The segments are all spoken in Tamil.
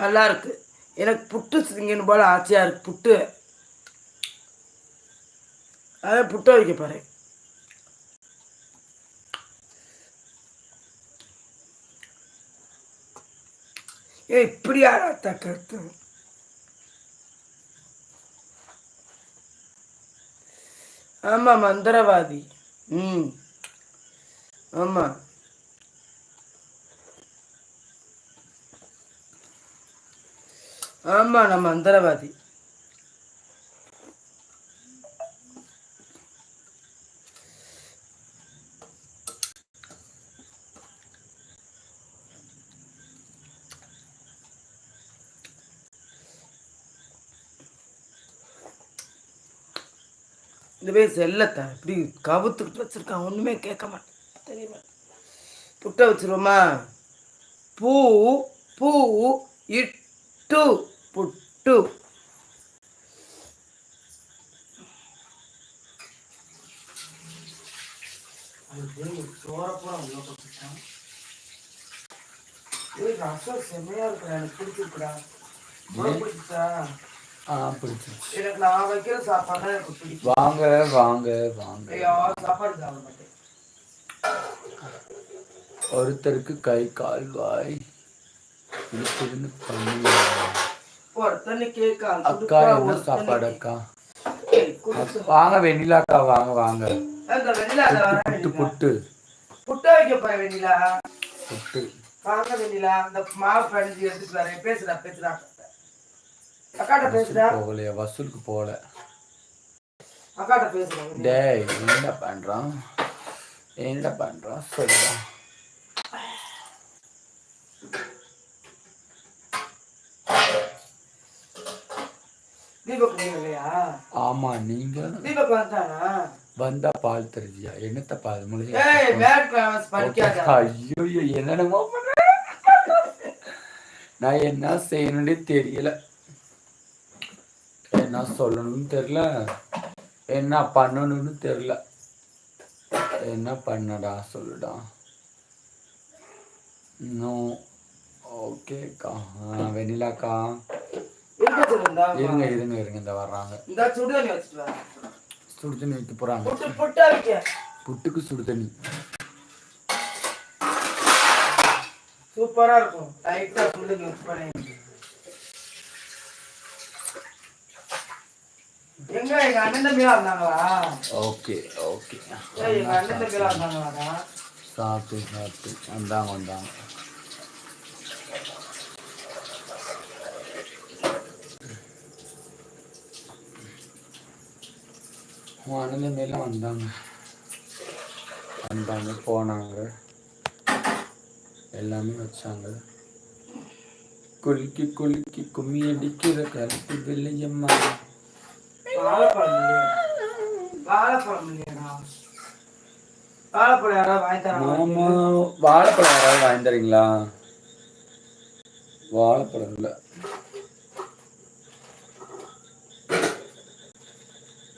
நல்லா இருக்கு எனக்கு புட்டு சிங்கின்னு போல ஆசையாக இருக்கு புட்டு. அதை புட்டை வைக்க பாரு ஏ இப்படி யாரா கருத்து? ஆமாம் மந்திரவாதி. ம். ஆமாம் ஆமாம் நம்ம அந்தரவாதி. இந்த பேர் செல்லத்தா? இப்படி கவுத்துக்கிட்டு வச்சிருக்கான் ஒன்றுமே கேட்க மாட்டேன் தெரியுமா புட்டை வச்சிருவோமா? பூ பூ இட் புட்டு ரசம் செம்மையா இருக்குடா எனக்கு பிடிச்சிருக்குடா. பிடிச்சி எனக்கு நான் வைக்கிற சாப்பாடு தான் எனக்கு பிடிக்கும். வாங்க வாங்க வாங்க. ஐயோ சாப்பாடு சாப்பிட மாட்டேன். ஒருத்தருக்கு கை கால் வாய் இருக்குதுன்னு பண்ணி ஒரு தண்ணி கேக்கா அக்கா என்ன சாப்பாடு அக்கா வாங்க வெண்ணிலாக்கா வாங்க வாங்க. வெண்ணிலா வர புட்டு புட்டு புட்டை வைக்க போற வெண்ணிலா புட்டு வாங்க வெண்ணிலா அந்த மாவு பணிஞ்சு எடுத்துட்டு வரேன் பேசுடா பேசுடா அக்காட்ட பேசுடா போகலையா வசூலுக்கு போகல அக்காட்ட வெண்ணிலா. டேய் என்ன பண்றான் என்ன பண்றான் சொல்லுடா. தீபக் நீங்க இல்லையா ஆமா நீங்க தீபக் வந்தானா வந்தா பால் தருதியா என்னத்த பால் ஐயோ என்னென்னமோ நான் என்ன செய்யணும்னே தெரியல. என்ன சொல்லணும்னு தெரியல. என்ன பண்ணணும்னு தெரியல. என்ன பண்ணடா சொல்லுடா. இன்னும் ஓகேக்கா சொல்லுந்தா இருங்க இருங்க இருங்க இந்த வர்றாங்க. இந்த சுடு தண்ணி வச்சுட்டு சுடு தண்ணி வைக்க போறாங்க. புட்டு புட்டா வைக்க. புட்டுக்கு சுடு தண்ணி. சூப்பரா இருக்கும். லைட்டா சுடு தண்ணி வச்சு பண்ணேன் எங்க எங்க அண்ணன் தம்பியா இருந்தாங்களா ஓகே ஓகே. எங்க அண்ணன் தம்பியா இருந்தாங்களாடா சாப்பிட்டு சாப்பிட்டு வந்தாங்க வந்தாங்க. மேலாம் வந்தாங்க. வந்தாங்க போனாங்க. எல்லாமே வச்சாங்க. குலுக்கி குலுக்கி கும்மி அடிக்கிற கருத்து வெள்ளையம்மா. வாழைப்பழம் யாராவது வாங்கி தரீங்களா? வாழைப்பழம் இல்லை.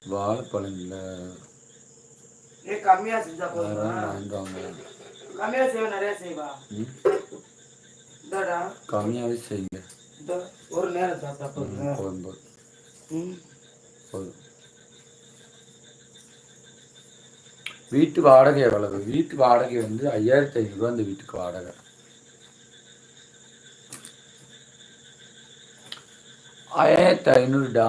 வாழைப்பழம் இல்லை ஏ கம்மியா செஞ்சா யாராவது போதும் வாங்குவாங்க கம்மியா செய்வா நிறைய செய்வா? கம்மியாவே செய்யுங்க. ஒரு நேரம் சாப்பிட்டா போதும் போதும் போதும். ம். போதும். வீட்டு வாடகை எவ்வளவு? வீட்டு வாடகை வந்து ஐயாயிரத்தி ஐநூறுரூவா இந்த வீட்டுக்கு வாடகை. ஐயாயிரத்தி ஐநூறுடா?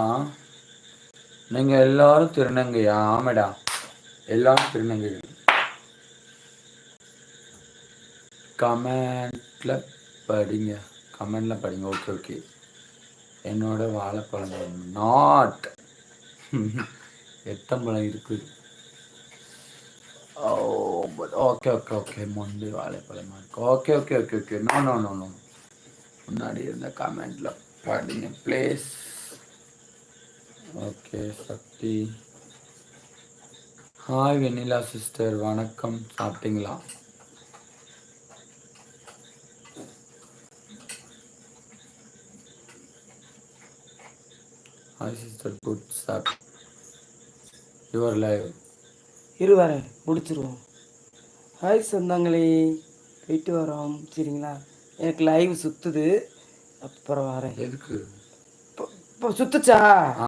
நீங்க எல்லாரும் திருநங்கையா? ஆமாடா. எல்லாரும் திருநங்கை கமெண்ட்ல படிங்க. கமெண்ட்ல படிங்க. Okay okay. என்னோட வாழைப்பழம் நாட் எத்தம்பழம் இருக்குது ஓ ஓகே ஓகே ஓகே முன்பு வாழைப்பழமா இருக்கு. Okay okay okay okay no no no no முன்னாடி இருந்த கமெண்ட்ல படிங்க please okay Shakti. Hi Vennila sister வணக்கம். சாப்பிட்டீங்களா? Hi sister good job your live இரு வரேன் முடிச்சிருவோம். ஹாய் சொந்தங்களே. போயிட்டு வரோம். சரிங்களா? எனக்கு லைவ் சுற்றுது அப்புறம் வரேன். எதுக்கு? இப்போ சுத்துச்சா?